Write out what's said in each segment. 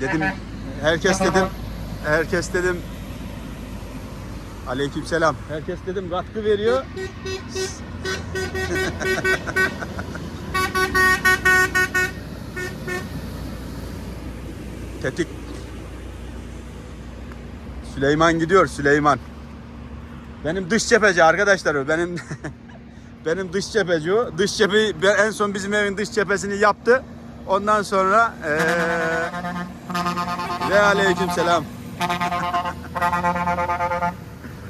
Dedim herkes dedim herkes dedim Aleykümselam. Herkes dedim katkı veriyor. Tetik. Süleyman gidiyor Süleyman. Benim dış cepheci arkadaşlar o. Benim benim dış cepheci o. Dış cepheyi en son bizim evin dış cephesini yaptı. Ondan sonra eee ve aleyküm selam.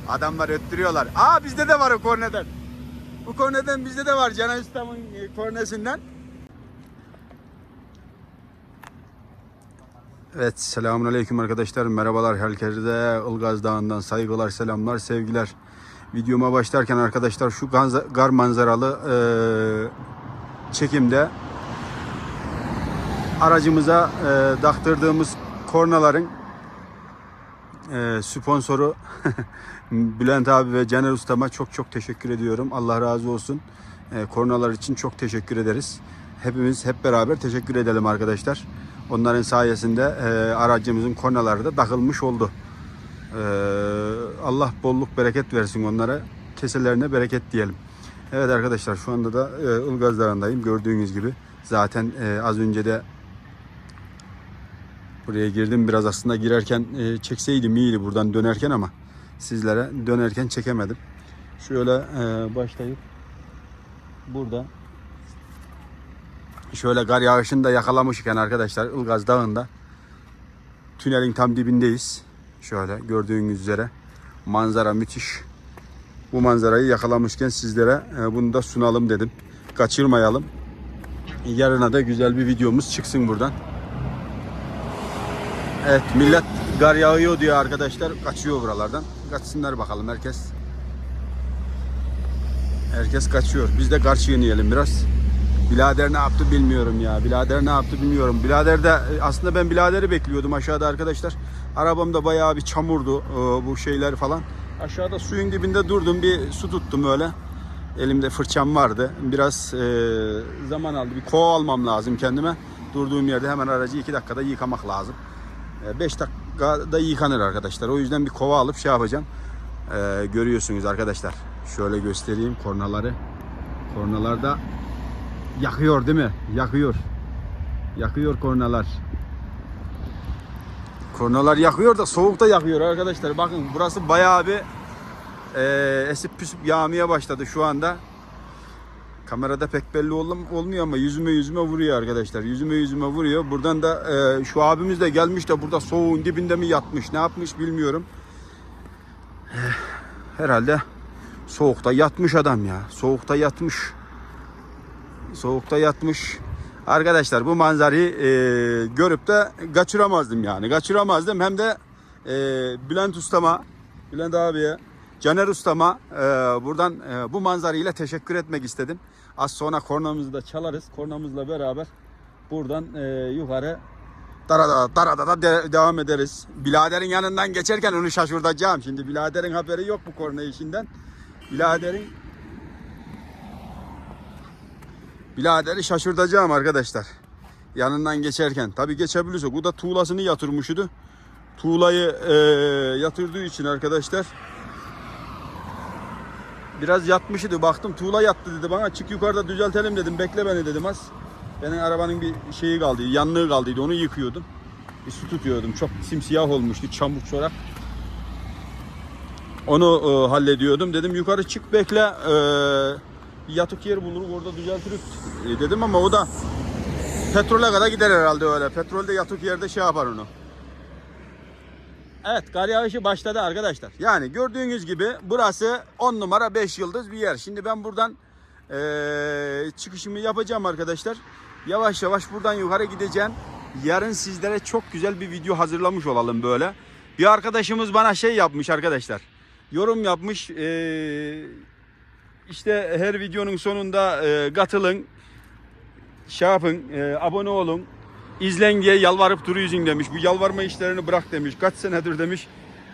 Adamlar öttürüyorlar. Aa bizde de var o korneden. Bu korneden bizde de var Canan Usta'nın e, kornesinden. Evet selamun aleyküm arkadaşlar. Merhabalar herkese Ilgaz Dağı'ndan saygılar, selamlar, sevgiler. Videoma başlarken arkadaşlar şu gar manzaralı e, çekimde aracımıza e, taktırdığımız kornaların e, sponsoru Bülent abi ve Caner Usta'ma çok çok teşekkür ediyorum. Allah razı olsun. E, kornalar için çok teşekkür ederiz. Hepimiz hep beraber teşekkür edelim arkadaşlar. Onların sayesinde e, aracımızın kornaları da takılmış oldu. E, Allah bolluk bereket versin onlara. Keselerine bereket diyelim. Evet arkadaşlar şu anda da e, Ilgaz Dağı'ndayım. Gördüğünüz gibi zaten e, az önce de Buraya girdim biraz aslında girerken e, çekseydim iyiydi buradan dönerken ama sizlere dönerken çekemedim. Şöyle e, başlayıp burada şöyle kar yağışını da yakalamışken arkadaşlar Ilgaz Dağı'nda tünelin tam dibindeyiz. Şöyle gördüğünüz üzere manzara müthiş. Bu manzarayı yakalamışken sizlere e, bunu da sunalım dedim. Kaçırmayalım. Yarına da güzel bir videomuz çıksın buradan. Evet millet gar yağıyor diyor arkadaşlar. Kaçıyor buralardan. Kaçsınlar bakalım herkes. Herkes kaçıyor. Biz de gar çiğneyelim biraz. Bilader ne yaptı bilmiyorum ya. Bilader ne yaptı bilmiyorum. Bilader de aslında ben biladeri bekliyordum aşağıda arkadaşlar. Arabamda bayağı bir çamurdu e, bu şeyler falan. Aşağıda suyun dibinde durdum bir su tuttum öyle. Elimde fırçam vardı. Biraz e, zaman aldı. Bir kova almam lazım kendime. Durduğum yerde hemen aracı iki dakikada yıkamak lazım. 5 dakikada yıkanır arkadaşlar. O yüzden bir kova alıp şey yapacağım. Ee, görüyorsunuz arkadaşlar. Şöyle göstereyim kornaları. Kornalar da yakıyor değil mi? Yakıyor. Yakıyor kornalar. Kornalar yakıyor da soğukta yakıyor arkadaşlar. Bakın burası bayağı bir e, esip püsüp yağmaya başladı şu anda. Kamerada pek belli ol- olmuyor ama yüzüme yüzüme vuruyor arkadaşlar. Yüzüme yüzüme vuruyor. Buradan da e, şu abimiz de gelmiş de burada soğuğun dibinde mi yatmış ne yapmış bilmiyorum. Eh, Herhalde soğukta yatmış adam ya. Soğukta yatmış. Soğukta yatmış. Arkadaşlar bu manzarayı e, görüp de kaçıramazdım yani. Kaçıramazdım. Hem de e, Bülent Ustama, Bülent abiye, Caner Ustama e, buradan e, bu manzarayla teşekkür etmek istedim. Az sonra kornamızı da çalarız. Kornamızla beraber buradan e, yukarı darada darada da de- devam ederiz. Biladerin yanından geçerken onu şaşırtacağım. Şimdi biladerin haberi yok bu korna işinden. Biladerin Biladeri şaşırtacağım arkadaşlar. Yanından geçerken. Tabi geçebilirsek. Bu da tuğlasını yatırmışydı. Tuğlayı e, yatırdığı için arkadaşlar biraz yatmışydı. Baktım tuğla yattı dedi bana. Çık yukarıda düzeltelim dedim. Bekle beni dedim az. Benim arabanın bir şeyi kaldı. Yanlığı kaldıydı. Onu yıkıyordum. Bir su tutuyordum. Çok simsiyah olmuştu. Çamur çorak. Onu e, hallediyordum. Dedim yukarı çık bekle. E, yatık yer buluruz orada düzeltiriz e, dedim ama o da petrole kadar gider herhalde öyle. Petrolde yatık yerde şey yapar onu. Evet kar yağışı başladı arkadaşlar. Yani gördüğünüz gibi burası 10 numara 5 yıldız bir yer. Şimdi ben buradan eee, çıkışımı yapacağım arkadaşlar. Yavaş yavaş buradan yukarı gideceğim. Yarın sizlere çok güzel bir video hazırlamış olalım böyle. Bir arkadaşımız bana şey yapmış arkadaşlar. Yorum yapmış. Eee işte her videonun sonunda eee, katılın. Şey yapın, eee, abone olun izlen diye yalvarıp duruyorsun demiş. Bu yalvarma işlerini bırak demiş. Kaç senedir demiş.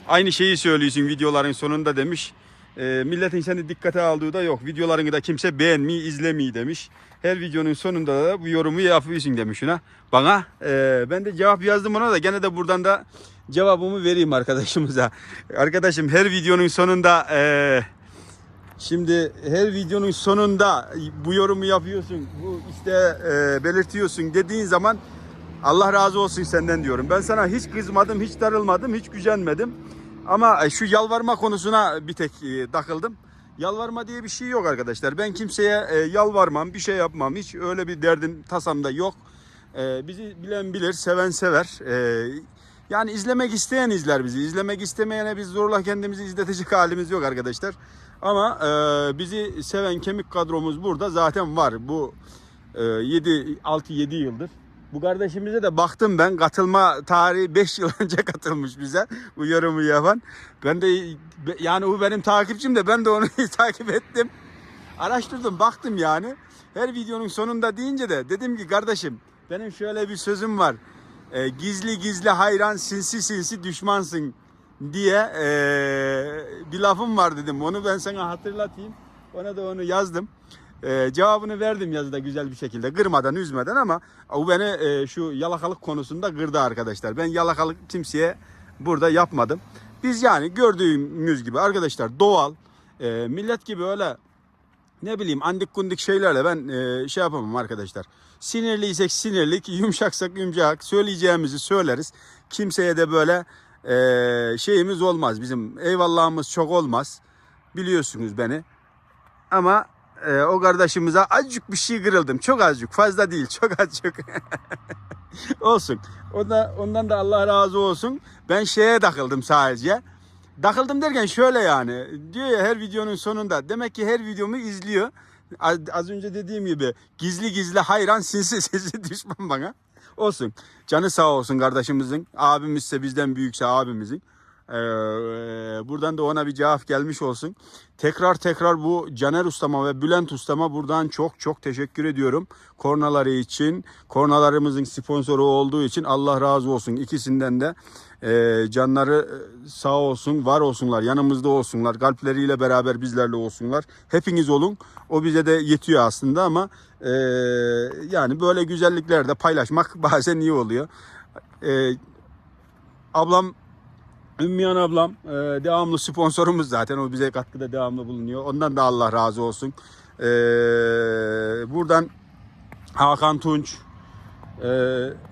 Aynı şeyi söylüyorsun videoların sonunda demiş. e, milletin seni dikkate aldığı da yok. Videolarını da kimse beğenmeyi, izlemeyi demiş. Her videonun sonunda da bu yorumu yapıyorsun demiş ona. Bana e, ben de cevap yazdım ona da gene de buradan da cevabımı vereyim arkadaşımıza. Arkadaşım her videonun sonunda e, Şimdi her videonun sonunda bu yorumu yapıyorsun, bu işte e, belirtiyorsun dediğin zaman Allah razı olsun senden diyorum. Ben sana hiç kızmadım, hiç darılmadım, hiç gücenmedim. Ama şu yalvarma konusuna bir tek e, takıldım. Yalvarma diye bir şey yok arkadaşlar. Ben kimseye e, yalvarmam, bir şey yapmam. Hiç öyle bir derdim, tasam da yok. E, bizi bilen bilir, seven sever. E, yani izlemek isteyen izler bizi. İzlemek istemeyene biz zorla kendimizi izletecek halimiz yok arkadaşlar. Ama e, bizi seven kemik kadromuz burada zaten var. Bu e, 7 6-7 yıldır. Bu kardeşimize de baktım ben katılma tarihi 5 yıl önce katılmış bize bu yorumu yapan. Ben de yani o benim takipçim de ben de onu takip ettim. Araştırdım baktım yani. Her videonun sonunda deyince de dedim ki kardeşim benim şöyle bir sözüm var. E, gizli gizli hayran sinsi sinsi düşmansın diye e, bir lafım var dedim. Onu ben sana hatırlatayım. Ona da onu yazdım. E, cevabını verdim yazıda güzel bir şekilde. Kırmadan, üzmeden ama o beni e, şu yalakalık konusunda kırdı arkadaşlar. Ben yalakalık kimseye burada yapmadım. Biz yani gördüğümüz gibi arkadaşlar doğal, e, millet gibi öyle ne bileyim andik kundik şeylerle ben e, şey yapamam arkadaşlar. Sinirliysek sinirlik, yumuşaksak yumuşak söyleyeceğimizi söyleriz. Kimseye de böyle e, şeyimiz olmaz. Bizim eyvallahımız çok olmaz. Biliyorsunuz beni. Ama e, o kardeşimize azıcık bir şey kırıldım. Çok azıcık. Fazla değil. Çok azıcık. olsun. O da, ondan da Allah razı olsun. Ben şeye takıldım sadece. Takıldım derken şöyle yani. Diyor ya her videonun sonunda. Demek ki her videomu izliyor. Az, az önce dediğim gibi gizli gizli hayran sinsi sinsi düşman bana. Olsun. Canı sağ olsun kardeşimizin. Abimizse bizden büyükse abimizin. Ee, buradan da ona bir cevap gelmiş olsun. Tekrar tekrar bu Caner Ustama ve Bülent Ustama buradan çok çok teşekkür ediyorum. Kornaları için, kornalarımızın sponsoru olduğu için Allah razı olsun ikisinden de. Ee, canları sağ olsun, var olsunlar, yanımızda olsunlar, kalpleriyle beraber bizlerle olsunlar. Hepiniz olun. O bize de yetiyor aslında ama e, yani böyle güzellikler de paylaşmak bazen iyi oluyor. Ee, ablam Ümmüyan ablam e, devamlı sponsorumuz zaten. O bize katkıda devamlı bulunuyor. Ondan da Allah razı olsun. E, buradan Hakan Tunç, e,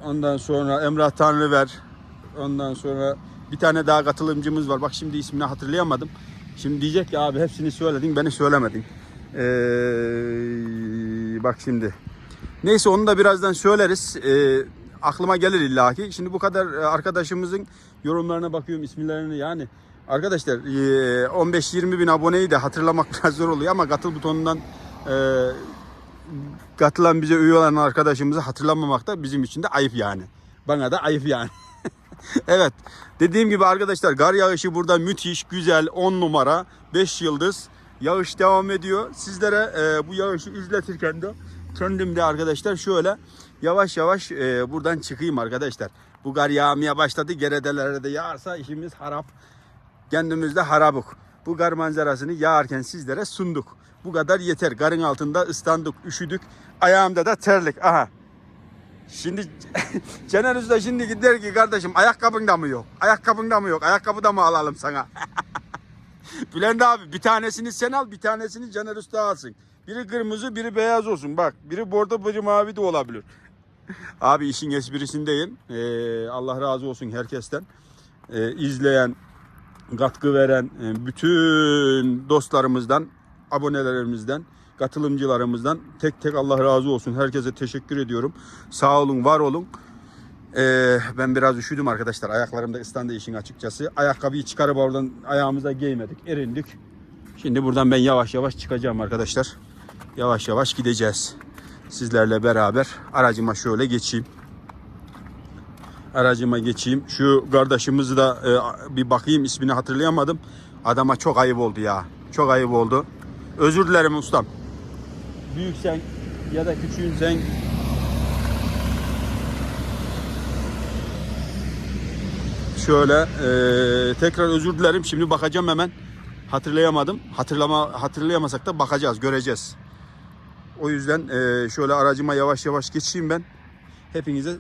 ondan sonra Emrah Tanrıver, ondan sonra bir tane daha katılımcımız var. Bak şimdi ismini hatırlayamadım. Şimdi diyecek ki abi hepsini söyledin beni söylemedin. E, bak şimdi. Neyse onu da birazdan söyleriz. E, aklıma gelir illaki. Şimdi bu kadar e, arkadaşımızın yorumlarına bakıyorum isimlerini yani. Arkadaşlar e, 15-20 bin aboneyi de hatırlamak biraz zor oluyor ama katıl butonundan e, katılan bize üye olan arkadaşımızı hatırlamamak da bizim için de ayıp yani. Bana da ayıp yani. evet dediğim gibi arkadaşlar gar yağışı burada müthiş güzel 10 numara 5 yıldız yağış devam ediyor. Sizlere e, bu yağışı izletirken de kendim de arkadaşlar şöyle yavaş yavaş e, buradan çıkayım arkadaşlar. Bu gar yağmaya başladı. Geredelere de yağarsa işimiz harap. Kendimiz de harabuk. Bu gar manzarasını yağarken sizlere sunduk. Bu kadar yeter. Garın altında ıslandık, üşüdük. Ayağımda da terlik. Aha. Şimdi Caner Usta şimdi gider ki kardeşim ayakkabın da mı yok? Ayakkabın da mı yok? Ayakkabı da mı alalım sana? Bülent abi bir tanesini sen al bir tanesini Caner Usta alsın. Biri kırmızı biri beyaz olsun bak. Biri bordo biri mavi de olabilir. Abi işin esprisindeyim. Ee, Allah razı olsun herkesten. Ee, izleyen, katkı veren e, bütün dostlarımızdan, abonelerimizden, katılımcılarımızdan tek tek Allah razı olsun. Herkese teşekkür ediyorum. Sağ olun, var olun. Ee, ben biraz üşüdüm arkadaşlar. Ayaklarımda ıslandı işin açıkçası. Ayakkabıyı çıkarıp oradan ayağımıza giymedik. Erindik. Şimdi buradan ben yavaş yavaş çıkacağım arkadaşlar. Yavaş yavaş gideceğiz. Sizlerle beraber aracıma şöyle geçeyim. Aracıma geçeyim. Şu kardeşimizi de e, bir bakayım ismini hatırlayamadım. Adama çok ayıp oldu ya. Çok ayıp oldu. Özür dilerim ustam. Büyük sen ya da küçüğün sen Şöyle e, tekrar özür dilerim. Şimdi bakacağım hemen. hatırlayamadım. Hatırlama hatırlayamasak da bakacağız, göreceğiz. O yüzden e, şöyle aracıma yavaş yavaş geçeyim ben. Hepinize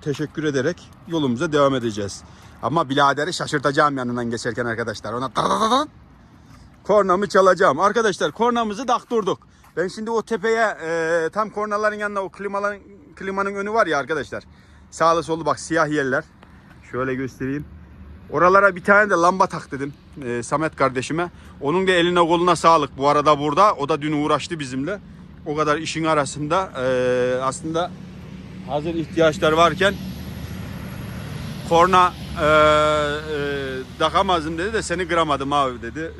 teşekkür ederek yolumuza devam edeceğiz. Ama biraderi şaşırtacağım yanından geçerken arkadaşlar. Ona tadadadad kornamı çalacağım. Arkadaşlar kornamızı taktırdık. Ben şimdi o tepeye e, tam kornaların yanında o klimaların klimanın önü var ya arkadaşlar. Sağlı solu bak siyah yerler. Şöyle göstereyim. Oralara bir tane de lamba tak dedim e, Samet kardeşime. Onun da eline koluna sağlık. Bu arada burada o da dün uğraştı bizimle. O kadar işin arasında e, aslında hazır ihtiyaçlar varken korna e, e, takamazdım dedi de seni kıramadım abi dedi.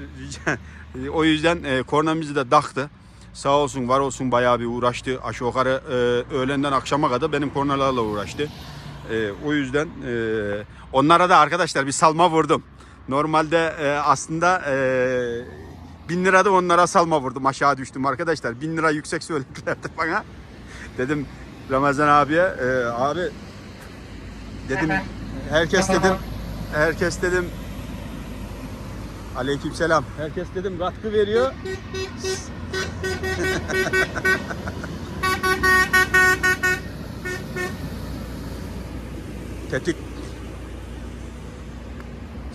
o yüzden e, kornamızı da taktı. Sağ olsun var olsun bayağı bir uğraştı. Aşağı yukarı e, öğlenden akşama kadar benim kornalarla uğraştı. E, o yüzden e, onlara da arkadaşlar bir salma vurdum. Normalde e, aslında e, bin lira da onlara salma vurdum. Aşağı düştüm arkadaşlar. Bin lira yüksek söyledilerdi bana. Dedim Ramazan abiye e, abi dedim herkes dedim herkes dedim Aleykümselam. Herkes dedim katkı veriyor. Tetik.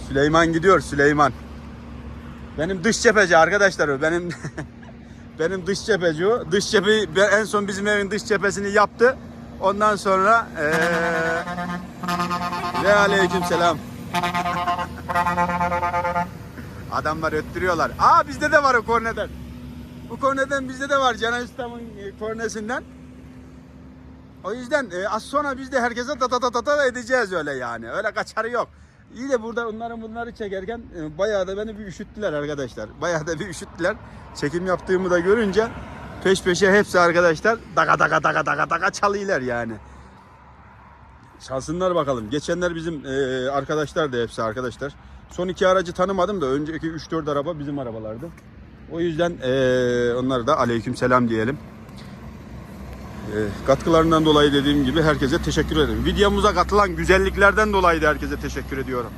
Süleyman gidiyor Süleyman. Benim dış cepheci arkadaşlar o. Benim benim dış cepheci o. Dış cepheyi en son bizim evin dış cephesini yaptı. Ondan sonra eee ve aleyküm selam. Adamlar öttürüyorlar. Aa bizde de var o korneden. Bu korneden bizde de var Canan Usta'nın e, kornesinden. O yüzden e, az sonra biz de herkese ta ta ta ta edeceğiz öyle yani. Öyle kaçarı yok. İyi de burada onların bunları çekerken e, bayağı da beni bir üşüttüler arkadaşlar. Bayağı da bir üşüttüler. Çekim yaptığımı da görünce peş peşe hepsi arkadaşlar daga daga daga daga daga çalıyorlar yani. Çalsınlar bakalım. Geçenler bizim e, arkadaşlar da hepsi arkadaşlar. Son iki aracı tanımadım da önceki 3-4 araba bizim arabalardı. O yüzden e, onlara da aleyküm selam diyelim. E, katkılarından dolayı dediğim gibi herkese teşekkür ederim. Videomuza katılan güzelliklerden dolayı da herkese teşekkür ediyorum.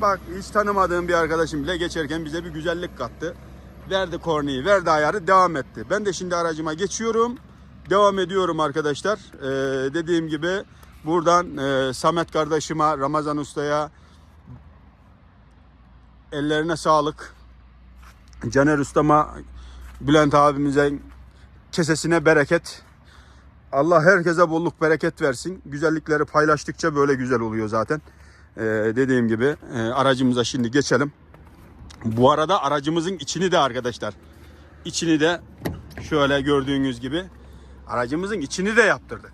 Bak hiç tanımadığım bir arkadaşım bile geçerken bize bir güzellik kattı. Verdi korneyi, verdi ayarı, devam etti. Ben de şimdi aracıma geçiyorum. Devam ediyorum arkadaşlar. E, dediğim gibi buradan e, Samet kardeşime, Ramazan Usta'ya ellerine sağlık. Caner Usta'ma, Bülent abimize kesesine bereket. Allah herkese bolluk bereket versin. Güzellikleri paylaştıkça böyle güzel oluyor zaten. Ee, dediğim gibi e, aracımıza şimdi geçelim. Bu arada aracımızın içini de arkadaşlar. içini de şöyle gördüğünüz gibi aracımızın içini de yaptırdık.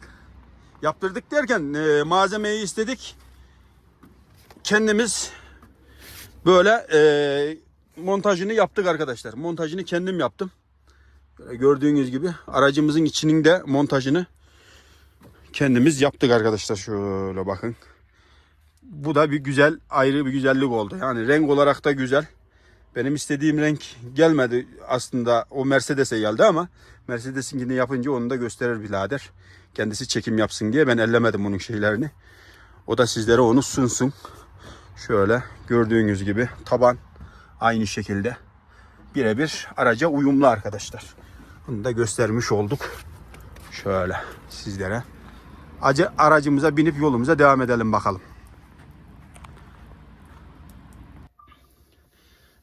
Yaptırdık derken e, malzemeyi istedik. Kendimiz böyle e, montajını yaptık arkadaşlar. Montajını kendim yaptım. Gördüğünüz gibi aracımızın içinin de montajını kendimiz yaptık arkadaşlar. Şöyle bakın. Bu da bir güzel ayrı bir güzellik oldu. Yani renk olarak da güzel. Benim istediğim renk gelmedi aslında o Mercedes'e geldi ama Mercedes'inkini yapınca onu da gösterir birader. Kendisi çekim yapsın diye ben ellemedim onun şeylerini. O da sizlere onu sunsun. Şöyle gördüğünüz gibi taban aynı şekilde birebir araca uyumlu arkadaşlar. Bunu da göstermiş olduk. Şöyle sizlere. Acı aracımıza binip yolumuza devam edelim bakalım.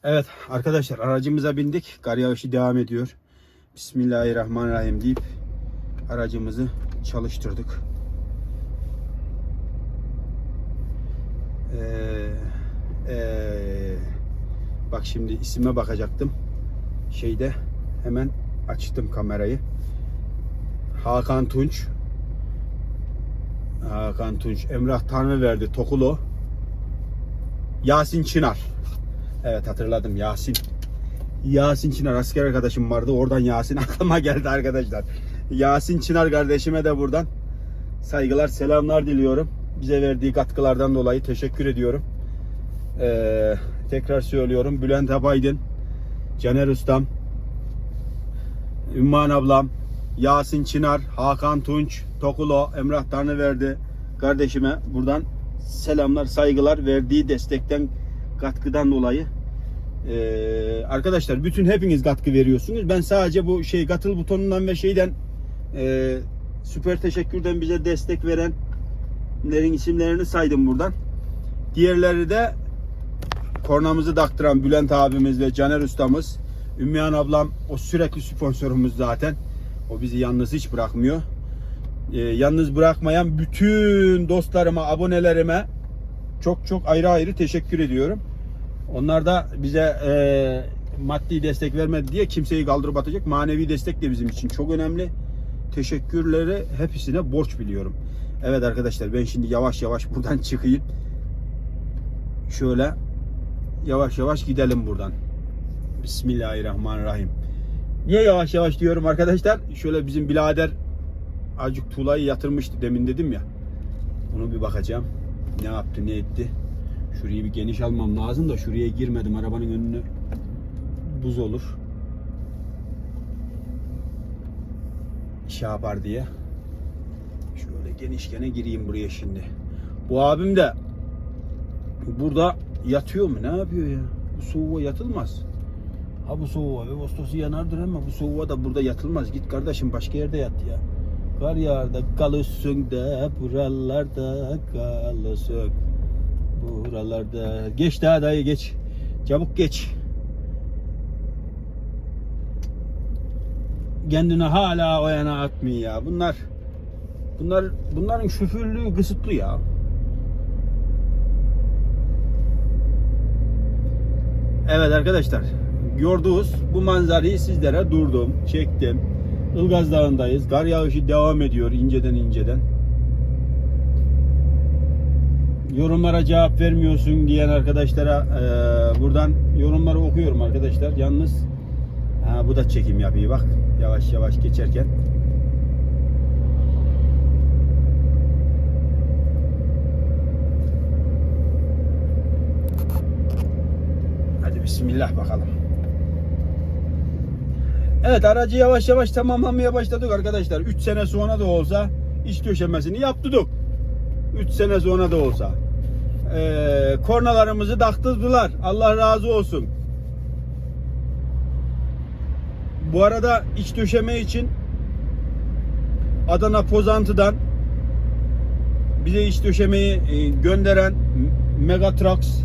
Evet arkadaşlar aracımıza bindik. Kar yağışı devam ediyor. Bismillahirrahmanirrahim deyip aracımızı çalıştırdık. Ee, ee, bak şimdi isime bakacaktım. Şeyde hemen açtım kamerayı. Hakan Tunç. Hakan Tunç. Emrah Tanrıverdi Tokulo. Yasin Çınar. Evet hatırladım Yasin. Yasin Çınar asker arkadaşım vardı. Oradan Yasin aklıma geldi arkadaşlar. Yasin Çınar kardeşime de buradan saygılar, selamlar diliyorum. Bize verdiği katkılardan dolayı teşekkür ediyorum. Ee, tekrar söylüyorum. Bülent Abaydın, Caner Ustam, Ümman ablam, Yasin Çınar, Hakan Tunç, Tokulo, Emrah Tanrıverdi kardeşime buradan selamlar, saygılar verdiği destekten, katkıdan dolayı Ee, arkadaşlar bütün hepiniz katkı veriyorsunuz. Ben sadece bu şey katıl butonundan ve şeyden e, süper teşekkürden bize destek verenlerin isimlerini saydım buradan. Diğerleri de kornamızı taktıran Bülent abimiz ve Caner ustamız. Ümmühan ablam o sürekli sponsorumuz zaten. O bizi yalnız hiç bırakmıyor. Ee, yalnız bırakmayan bütün dostlarıma, abonelerime çok çok ayrı ayrı teşekkür ediyorum. Onlar da bize e, maddi destek vermedi diye kimseyi kaldırıp atacak. Manevi destek de bizim için çok önemli. Teşekkürleri hepsine borç biliyorum. Evet arkadaşlar ben şimdi yavaş yavaş buradan çıkayım. Şöyle yavaş yavaş gidelim buradan. Bismillahirrahmanirrahim. Niye yavaş yavaş diyorum arkadaşlar? Şöyle bizim birader acık tuğlayı yatırmıştı demin dedim ya. Onu bir bakacağım. Ne yaptı ne etti. Şurayı bir geniş almam lazım da şuraya girmedim. Arabanın önünü buz olur. Şey yapar diye. Şöyle genişkene gireyim buraya şimdi. Bu abim de burada yatıyor mu? Ne yapıyor ya? Bu soğuğa yatılmaz. Ha bu soğuğa ve Ağustos'u yanardır ama bu soğuğa da burada yatılmaz. Git kardeşim başka yerde yat ya. Kar yağar da kalırsın da buralarda kalırsın. Buralarda. Geç daha dayı geç. Çabuk geç. Kendini hala o yana atmıyor ya. Bunlar bunlar bunların şoförlüğü kısıtlı ya. Evet arkadaşlar. Gördüğünüz bu manzarayı sizlere durdum, çektim. Ilgaz Dağı'ndayız. Kar yağışı devam ediyor inceden inceden. Yorumlara cevap vermiyorsun diyen arkadaşlara eee, buradan yorumları okuyorum arkadaşlar. Yalnız ha, bu da çekim yapıyor bak. Yavaş yavaş geçerken. Hadi bismillah bakalım. Evet aracı yavaş yavaş tamamlamaya başladık arkadaşlar. 3 sene sonra da olsa iç döşemesini yaptık. 3 sene sonra da olsa. Ee, kornalarımızı taktırdılar. Allah razı olsun. Bu arada iç döşeme için Adana Pozantı'dan bize iç döşemeyi e, gönderen Megatrax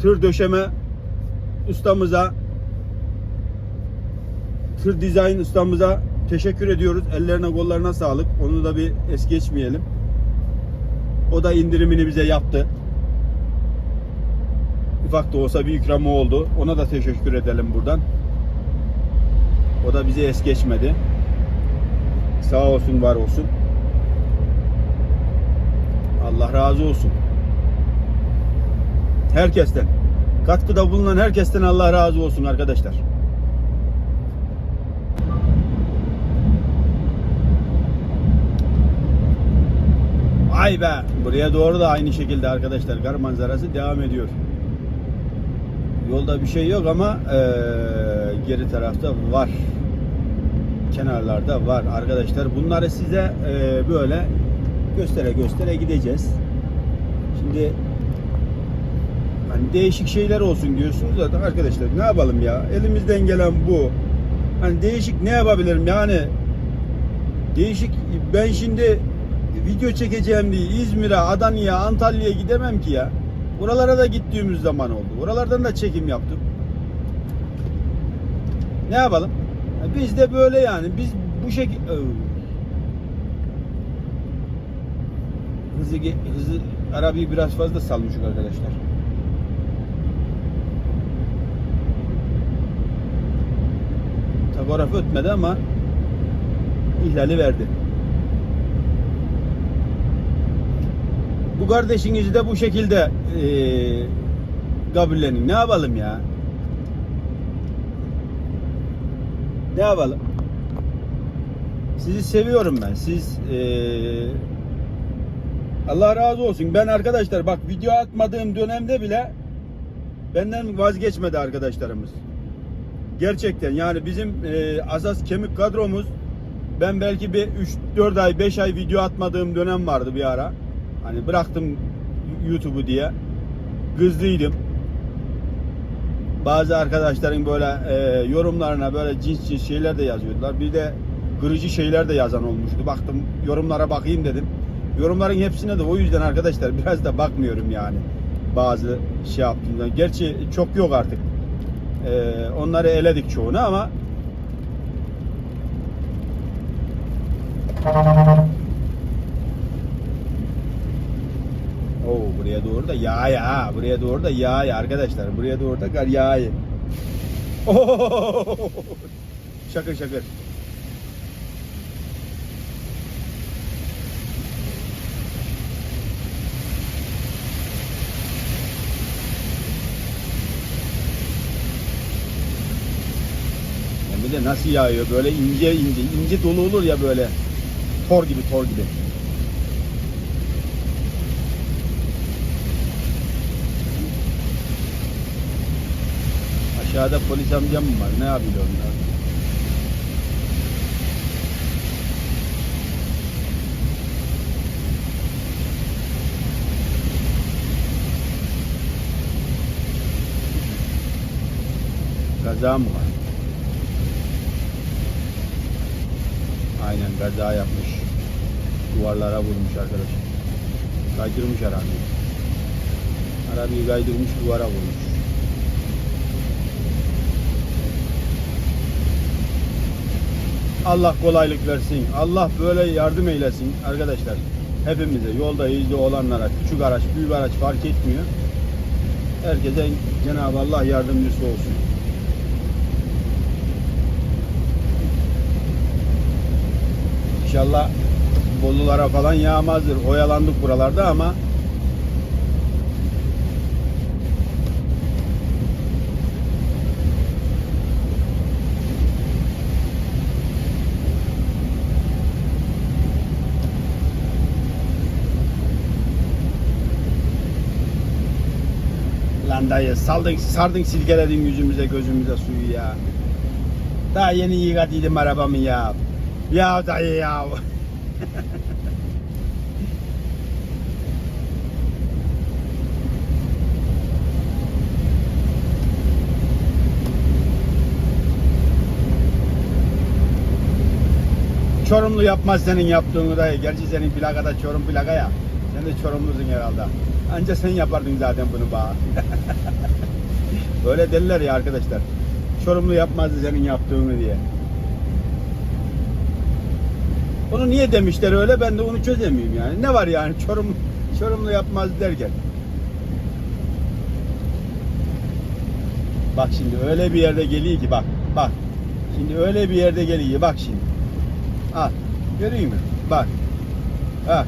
tır döşeme ustamıza tır dizayn ustamıza teşekkür ediyoruz. Ellerine kollarına sağlık. Onu da bir es geçmeyelim. O da indirimini bize yaptı. Ufak da olsa bir ikramı oldu. Ona da teşekkür edelim buradan. O da bizi es geçmedi. Sağ olsun, var olsun. Allah razı olsun. Herkesten. Katkıda bulunan herkesten Allah razı olsun arkadaşlar. Ay be. Buraya doğru da aynı şekilde arkadaşlar kar manzarası devam ediyor. Yolda bir şey yok ama eee, geri tarafta var. Kenarlarda var arkadaşlar. Bunları size eee, böyle göstere göstere gideceğiz. Şimdi hani değişik şeyler olsun diyorsunuz da arkadaşlar ne yapalım ya? Elimizden gelen bu. Hani değişik ne yapabilirim yani? Değişik ben şimdi video çekeceğim diye İzmir'e, Adana'ya, Antalya'ya gidemem ki ya. Buralara da gittiğimiz zaman oldu. Oralardan da çekim yaptım. Ne yapalım? Ya Biz de böyle yani. Biz bu şekilde hızı hızı arabayı biraz fazla salmışık arkadaşlar. Takograf ötmedi ama ihlali verdi. Bu kardeşinizi de bu şekilde eee kabullenin. Ne yapalım ya? Ne yapalım? Sizi seviyorum ben. Siz eee, Allah razı olsun. Ben arkadaşlar bak video atmadığım dönemde bile benden vazgeçmedi arkadaşlarımız. Gerçekten yani bizim eee asas kemik kadromuz ben belki bir 3-4 ay 5 ay video atmadığım dönem vardı bir ara. Hani bıraktım YouTube'u diye. Kızdıydım. Bazı arkadaşların böyle e, yorumlarına böyle cins cins şeyler de yazıyorlar. Bir de kırıcı şeyler de yazan olmuştu. Baktım yorumlara bakayım dedim. Yorumların hepsine de o yüzden arkadaşlar biraz da bakmıyorum yani. Bazı şey yaptığımda. Gerçi çok yok artık. E, onları eledik çoğunu ama Oo buraya doğru da yağ ya. Buraya doğru da yağ ya arkadaşlar. Buraya doğru da kar yağ. Oo! Şakır şakır. Bir de nasıl yağıyor böyle ince ince ince dolu olur ya böyle tor gibi tor gibi. Aşağıda polis amcam mı var? Ne yapıyor onlar? Kaza mı var? Aynen kaza yapmış. Duvarlara vurmuş arkadaş. Kaydırmış arabayı. Arabayı kaydırmış duvara vurmuş. Allah kolaylık versin. Allah böyle yardım eylesin arkadaşlar. Hepimize yolda izli olanlara küçük araç büyük araç fark etmiyor. Herkese Cenab-ı Allah yardımcısı olsun. İnşallah Bolulara falan yağmazdır. Oyalandık buralarda ama Dayı saldın, sardın silkeledin yüzümüze gözümüze suyu ya. Daha yeni yıkadıydım arabamı ya. Ya dayı ya. Çorumlu yapmaz senin yaptığını dayı. Gerçi senin plaka da Çorum plaka ya. Sen de Çorumlusun herhalde. Anca sen yapardın zaten bunu bana. Böyle derler ya arkadaşlar. Çorumlu yapmazdı senin yaptığını diye. Onu niye demişler öyle ben de onu çözemiyorum yani. Ne var yani Çorum Çorumlu yapmaz derken. Bak şimdi öyle bir yerde geliyor ki bak bak. Şimdi öyle bir yerde geliyor bak şimdi. Al. Görüyor musun? Bak. Ha.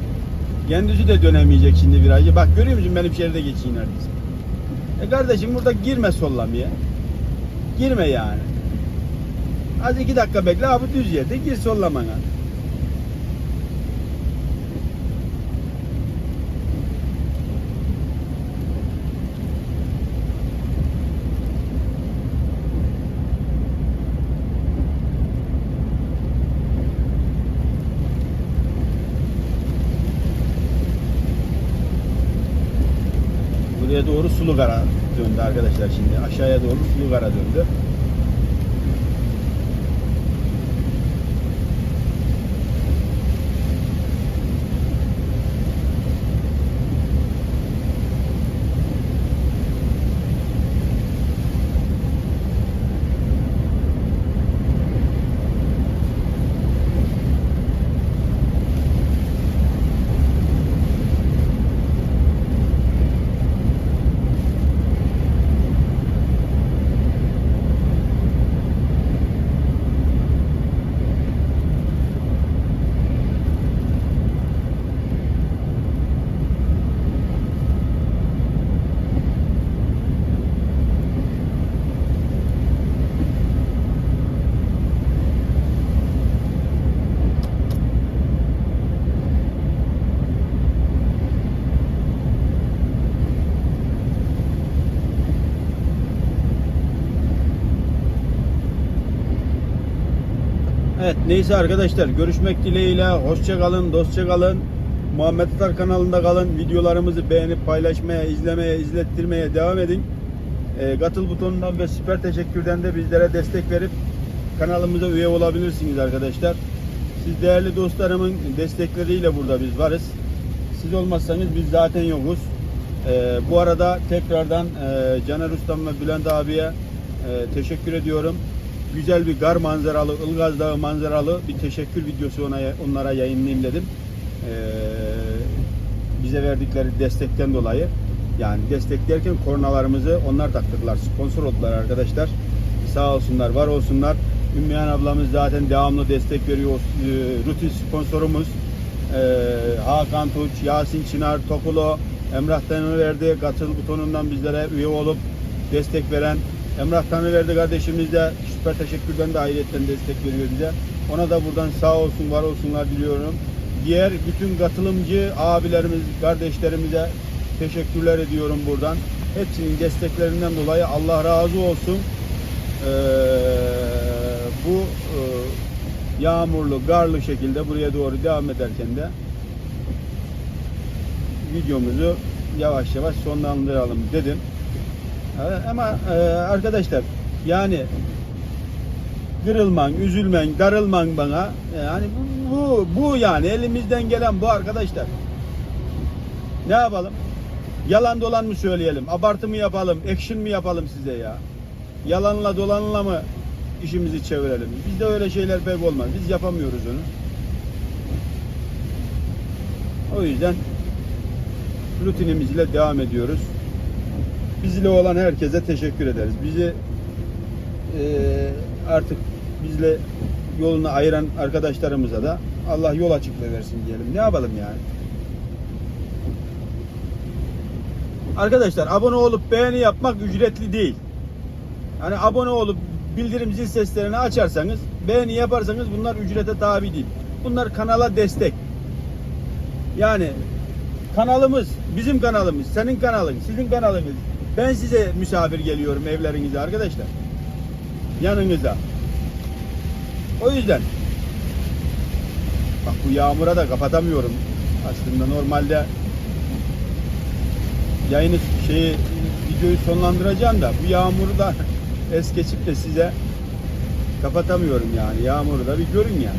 Kendisi de dönemeyecek şimdi virajı. Bak görüyor musun benim şeride geçeyim neredeyse. E kardeşim burada girme sollamaya. Girme yani. Az iki dakika bekle abi düz yerde gir sollamana. Buraya doğru Sulugara döndü arkadaşlar şimdi. Aşağıya doğru Sulugara döndü. Evet neyse arkadaşlar görüşmek dileğiyle hoşça kalın dostça kalın. Muhammed Atar kanalında kalın. Videolarımızı beğenip paylaşmaya, izlemeye, izlettirmeye devam edin. E, katıl butonundan ve süper teşekkürden de bizlere destek verip kanalımıza üye olabilirsiniz arkadaşlar. Siz değerli dostlarımın destekleriyle burada biz varız. Siz olmazsanız biz zaten yokuz. E, bu arada tekrardan e, Caner Ustam ve Bülent abiye e, teşekkür ediyorum. Güzel bir gar manzaralı, Ilgaz Dağı manzaralı bir teşekkür videosu ona, onlara yayınlayayım dedim. E, bize verdikleri destekten dolayı. Yani destek derken kornalarımızı onlar taktırdılar. Sponsor oldular arkadaşlar. Sağ olsunlar, var olsunlar. Ümmühan ablamız zaten devamlı destek veriyor. E, rutin sponsorumuz. E, Hakan Tuğç, Yasin Çınar, Tokulo, Emrah Tanrıverdi katıl butonundan bizlere üye olup destek veren Emrah Tanrıverdi kardeşimiz de süper teşekkürden de ayrıyetten destek veriyor bize. Ona da buradan sağ olsun, var olsunlar diliyorum. Diğer bütün katılımcı abilerimiz, kardeşlerimize teşekkürler ediyorum buradan. Hepsinin desteklerinden dolayı Allah razı olsun. Ee, bu e, yağmurlu, garlı şekilde buraya doğru devam ederken de videomuzu yavaş yavaş sonlandıralım dedim. Ama e, arkadaşlar yani kırılman, üzülmen, darılman bana yani bu, bu, bu yani elimizden gelen bu arkadaşlar. Ne yapalım? Yalan dolan mı söyleyelim? Abartı mı yapalım? Action mı yapalım size ya? Yalanla dolanla mı işimizi çevirelim? Bizde öyle şeyler pek olmaz. Biz yapamıyoruz onu. O yüzden rutinimizle devam ediyoruz. Bizle olan herkese teşekkür ederiz. Bizi eee, artık bizle yolunu ayıran arkadaşlarımıza da Allah yol açıklığı versin diyelim. Ne yapalım yani? Arkadaşlar abone olup beğeni yapmak ücretli değil. Hani abone olup bildirim zil seslerini açarsanız, beğeni yaparsanız bunlar ücrete tabi değil. Bunlar kanala destek. Yani kanalımız, bizim kanalımız, senin kanalın, sizin kanalınız. Ben size misafir geliyorum evlerinize arkadaşlar. Yanınıza. O yüzden bak bu yağmura da kapatamıyorum. Aslında normalde yayını şeyi videoyu sonlandıracağım da bu yağmuru da es geçip de size kapatamıyorum yani. Yağmuru da bir görün ya.